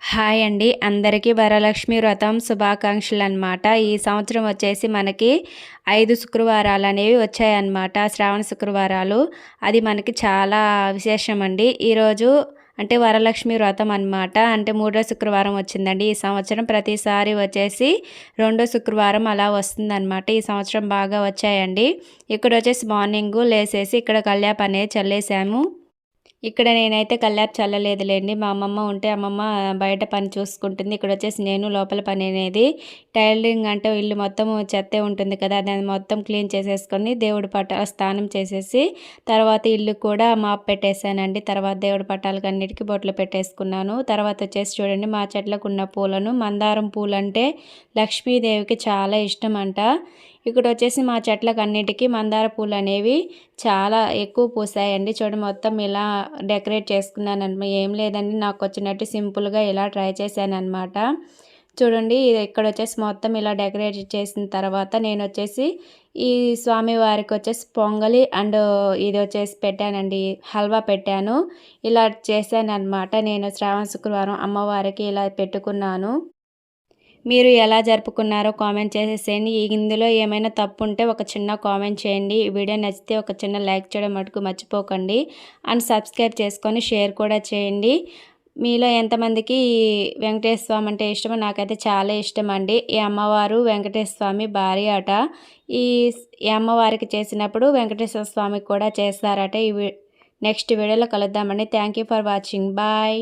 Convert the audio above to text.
Hi అండి. అందరికీ వరలక్ష్మి వ్రతం శుభాకాంక్షలు అనమాట ఈ సంవత్సరం వచ్చేసి మనకి ఐదు శుక్రవారాలు అనేవి వచ్చాయన్నమాట. శ్రావణ శుక్రవారాలు. అది మనకి చాలా విశేషం అండి ఈరోజు అంటే వరలక్ష్మి వ్రతం అనమాట అంటే మూడో శుక్రవారం వచ్చిందండి. ఈ సంవత్సరం ప్రతిసారి వచ్చేసి రెండో శుక్రవారం అలా వస్తుందన్నమాట. ఈ సంవత్సరం బాగా వచ్చాయండి. ఇక్కడ వచ్చేసి మార్నింగు లేసేసి ఇక్కడ కళ్యాప్ అనేది చల్లేసాము. ఇక్కడ నేనైతే కల్లాపు చల్లలేదులేండి. మా అమ్మమ్మ ఉంటే అమ్మమ్మ బయట పని చూసుకుంటుంది. ఇక్కడ వచ్చేసి నేను లోపల పని అనేది టైలరింగ్ అంటే ఇల్లు మొత్తం చెత్తే ఉంటుంది కదా దాన్ని మొత్తం క్లీన్ చేసేసుకొని దేవుడి పట్ట స్నానం చేసేసి తర్వాత ఇల్లు కూడా మాప్ పెట్టేశానండి. తర్వాత దేవుడి పట్టాలకు అన్నిటికీ బొట్లు పెట్టేసుకున్నాను. తర్వాత వచ్చేసి చూడండి మా చెట్లకు ఉన్న పూలను మందారం పూలు అంటే లక్ష్మీదేవికి చాలా ఇష్టం అంట ఇక్కడ వచ్చేసి మా చెట్లకు అన్నిటికీ మందార పూలు అనేవి చాలా ఎక్కువ పూసాయండి. చూడండి మొత్తం ఇలా డెకరేట్ చేసుకున్నాను అనమాట ఏం లేదండి నాకు వచ్చినట్టు సింపుల్గా ఇలా ట్రై చేశాను అనమాట చూడండి ఇక్కడ వచ్చేసి మొత్తం ఇలా డెకరేట్ చేసిన తర్వాత నేను వచ్చేసి ఈ స్వామి వారికి వచ్చేసి పొంగలి అండ్ ఇది వచ్చేసి పెట్టానండి హల్వా పెట్టాను. ఇలా చేశాను అనమాట నేను శ్రావణ శుక్రవారం అమ్మవారికి ఇలా పెట్టుకున్నాను. మీరు ఎలా జరుపుకున్నారో కామెంట్ చేసేసేయండి. ఇందులో ఏమైనా తప్పు ఉంటే ఒక చిన్న కామెంట్ చేయండి. ఈ వీడియో నచ్చితే ఒక చిన్న లైక్ చేయడం మటుకు మర్చిపోకండి. అండ్ సబ్స్క్రైబ్ చేసుకొని షేర్ కూడా చేయండి. మీలో ఎంతమందికి వెంకటేశ్వర స్వామి అంటే ఇష్టమో నాకైతే చాలా ఇష్టం అండి ఈ అమ్మవారు వెంకటేశ్వర స్వామి భార్య అట. ఈ ఈ అమ్మవారికి చేసినప్పుడు వెంకటేశ్వర స్వామికి కూడా చేస్తారట. ఈ నెక్స్ట్ వీడియోలో కలుద్దామండి. Thank for watching. బాయ్.